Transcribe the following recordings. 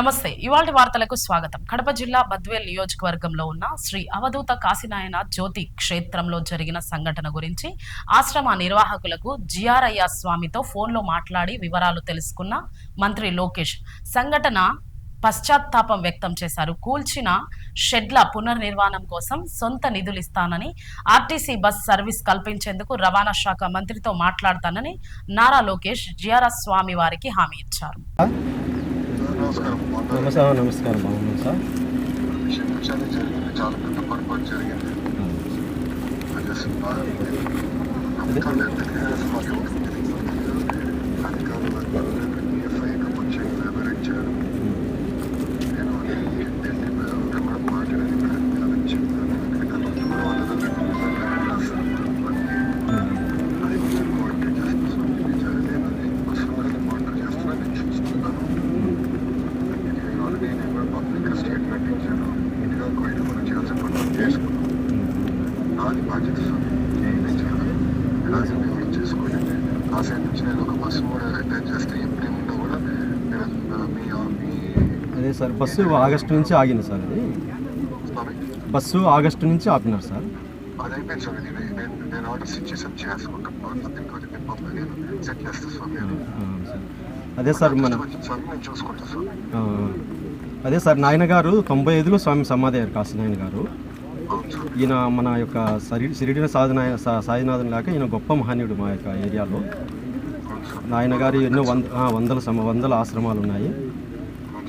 నమస్తే. ఇవాళ వార్తలకు స్వాగతం. కడప జిల్లా బద్వేల్ నియోజకవర్గంలో ఉన్న శ్రీ అవధూత కాశీనాయన జ్యోతి క్షేత్రంలో జరిగిన సంఘటన గురించి ఆశ్రమ నిర్వాహకులకు జిఆర్ఐయ స్వామితో ఫోన్లో మాట్లాడి వివరాలు తెలుసుకున్న మంత్రి లోకేష్. సంఘటన పశ్చాత్తాపం వ్యక్తం చేశారు. కూల్చిన షెడ్ల పునర్నిర్మాణం కోసం సొంత నిధులు ఇస్తానని ఆర్టీసీ బస్ సర్వీస్ కల్పించేందుకు రవాణా శాఖ మంత్రితో మాట్లాడతానని నారా లోకేష్ జిఆర్ఎస్ స్వామి వారికి హామీ ఇచ్చారు. నమస్కారం బాగున్నారు. నమస్కారం నమస్కారం బాగున్నాం సార్ క్షమించాలి జరిగింది చాలా పెద్ద పొరపాటు జరిగింది అది అదే సార్? బస్సు ఆగస్టు నుంచి ఆగింది సార్ అది బస్సు ఆగస్టు నుంచి ఆపినారు సార్. అది అయిపోయింది సార్ ఇది. నేను నేను ఆర్డర్స్ ఇచ్చేసాను చేసుకుంటాను నథింగ్ అది నేను పంప నేను సెట్ చేస్తాను సార్ నేను ఆ, సార్. అదే సార్ మన నేను సార్. అదే సార్ నాయన గారు తొంభై ఐదులో స్వామి సమాధి అయ్యారు కాశీనాయన గారు. ఈయన మన యొక్క సరి సిరిడిన సాధన సా- సాయినాథన్ లాగా ఈయన గొప్ప మహనీయుడు మా యొక్క ఏరియాలో. నాయన గారు ఎన్నో వంద వందల సమ వందల ఆశ్రమాలు ఉన్నాయి.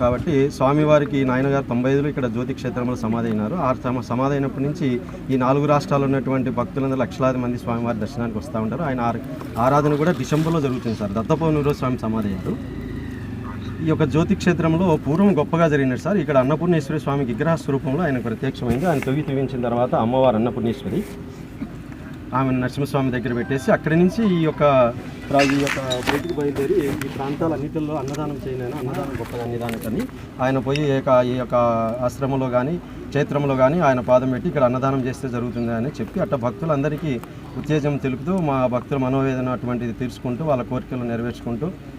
కాబట్టి స్వామివారికి నాయనగారు తొంభై ఐదులో ఇక్కడ జ్యోతి క్షేత్రంలో సమాధి అయినారు. ఆ సమ- సమాధి అయినప్పటి నుంచి ఈ నాలుగు రాష్ట్రాల్లో ఉన్నటువంటి భక్తులందరూ లక్షలాది మంది స్వామివారి దర్శనానికి వస్తూ ఉంటారు. ఆయన ఆరాధన కూడా డిసెంబర్లో జరుగుతుంది సార్. దత్తపౌర్ణమిలో స్వామి సమాధి అయ్యారు. ఈ యొక్క జ్యోతి క్షేత్రంలో పూర్వం గొప్పగా జరిగినది సార్. ఇక్కడ అన్నపూర్ణేశ్వరి స్వామి విగ్రహ స్వరూపంలో ఆయన ప్రత్యక్షమైంది. ఆయన తొగి తొగించిన తర్వాత అమ్మవారు అన్నపూర్ణేశ్వరి ఆమె నరసింహస్వామి దగ్గర పెట్టేసి అక్కడి నుంచి ఈ యొక్క రాజు ఈ యొక్క బయటికి బయలుదేరి ఈ ప్రాంతాలన్నిటిలో అన్నదానం చేయలేను అన్నదానం గొప్ప అన్నదానకని ఆయన పోయి ఈ యొక్క ఈ యొక్క ఆశ్రమంలో కానీ క్షేత్రంలో కానీ ఆయన పాదం పెట్టి ఇక్కడ అన్నదానం చేస్తే జరుగుతుంది అని చెప్పి అట్ట భక్తులందరికీ ఉత్తేజం తెలుపుతూ మా భక్తుల మనోవేదన అటువంటిది తీర్చుకుంటూ వాళ్ళ కోరికలు నెరవేర్చుకుంటూ